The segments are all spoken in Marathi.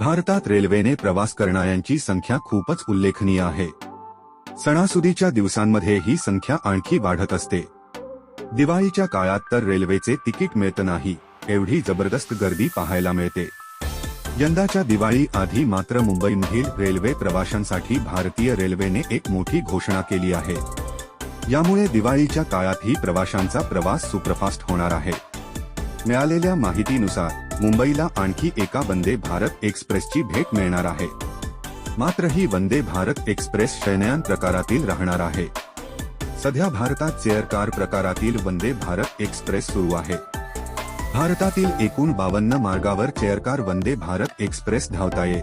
भारतात रेल्वेने प्रवास करणाऱ्यांची संख्या खूपच उल्लेखनीय आहे. सणासुदीच्या दिवसांमध्ये ही संख्या आणखी वाढत असते. दिवाळीच्या काळात तर रेल्वेचे तिकीट मिळत नाही एवढी जबरदस्त गर्दी पाहायला मिळते. यंदाच्या दिवाळी आधी मात्र मुंबईमधील रेल्वे प्रवाशांसाठी भारतीय रेल्वेने एक मोठी घोषणा केली आहे. यामुळे दिवाळीच्या काळातही प्रवाशांचा प्रवास सुप्रफास्ट होणार आहे. मिळालेल्या माहितीनुसार मुंबईला आणखी एका वंदे भारत एक्सप्रेसची भेट मिळणार आहे. मात्र ही वंदे भारत एक्सप्रेस शयनयान प्रकारातील राहणार आहे. सध्या भारतात चेअर कार प्रकारातील वंदे भारत एक्सप्रेस सुरू आहे. भारतातील एकूण बावन्न मार्गावर chair car Vande Bharat express धावताये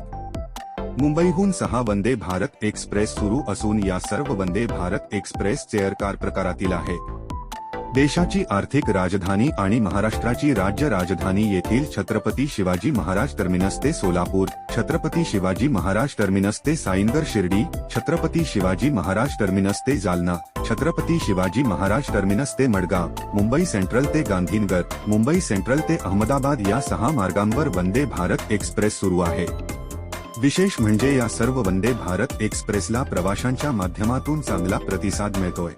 मुंबईहून सहा वंदे भारत एक्सप्रेस सुरू असून या सर्व वंदे भारत एक्सप्रेस चेअरकार प्रकारातील आहे. देशाची आर्थिक राजधानी आणि महाराष्ट्राची राज्य राजधानी येथील छत्रपती शिवाजी महाराज टर्मिनस ते सोलापूर छत्रपती शिवाजी महाराज टर्मिनस ते साईनगर शिर्डी छत्रपती शिवाजी महाराज टर्मिनस ते जालना छत्रपती शिवाजी महाराज टर्मिनस ते मडगाव मुंबई सेंट्रल ते गांधीनगर मुंबई सेंट्रल ते अहमदाबाद या सहा मार्गांवर वंदे भारत एक्सप्रेस सुरू आहे. विशेष म्हणजे या सर्व वंदे भारत एक्सप्रेसला प्रवाशांच्या माध्यमातून चांगला प्रतिसाद मिळतोय.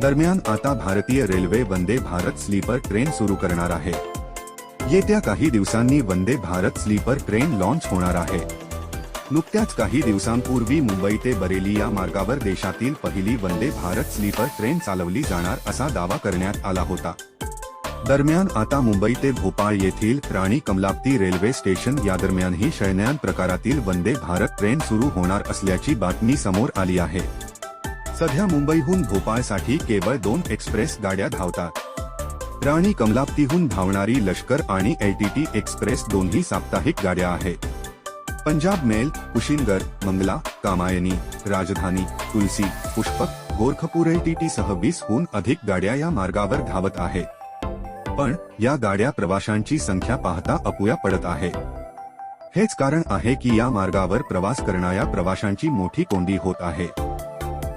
दरम्यान आता भारतीय railway Vande Bharat sleeper train सुरू करणार आहे. येत्या काही दिवसांनी Vande Bharat sleeper train launch होणार आहे. नुकत्याच काही दिवसांपूर्वी मुंबई ते बरेली या मार्गावर देशातील पहिली वंदे भारत स्लीपर ट्रेन चालवली जाणार असा दावा करण्यात आला होता. दरम्यान आता मुंबई ते भोपाळ येथील राणी कमलाप्ती रेल्वे स्टेशन या दरम्यानही शयनयान प्रकारातील वंदे भारत ट्रेन सुरू होणार असल्याची बातमी समोर आली आहे. सध्या मुंबईहून भोपाळसाठी केवळ दोन एक्सप्रेस गाड्या धावतात. राणी कमलाप्तीहून धावणारी लष्कर आणि एलटीटी एक्सप्रेस दोन्ही साप्ताहिक गाड्या आहेत. पंजाब मेल कुशिनगर मंगला कामायनी राजधानी तुलसी पुष्पक गोरखपूर एलटीटी सह वीसहून अधिक गाड्या या मार्गावर धावत आहेत. पण या गाड्या प्रवाशांची संख्या पाहता अपुया पडत आहे. हेच कारण आहे की या मार्गावर प्रवास करणाऱ्या प्रवाशांची मोठी कोंडी होत आहे.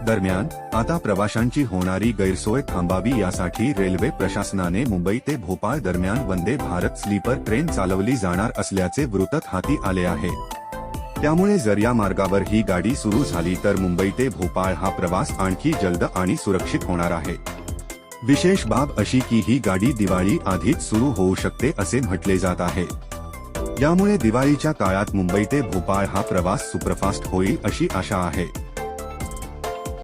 दरम्यान आता प्रवाशांची होणारी गैरसोय थांबावी यासाठी रेल्वे प्रशासनाने मुंबई ते भोपाळ दरम्यान वंदे भारत स्लीपर ट्रेन चालवली जाणार असल्याचे वृत्त हाती आले आहे. त्यामुळे जर या मार्गावर ही गाडी सुरू झाली तर मुंबई ते भोपाळ हा प्रवास आणखी जलद आणि सुरक्षित होणार आहे. विशेष बाब अशी की ही गाडी दिवाळी आधीच सुरू होऊ शकते असे म्हटले जात आहे. यामुळे दिवाळीच्या काळात मुंबई ते भोपाळ हा प्रवास सुपरफास्ट होईल अशी आशा आहे.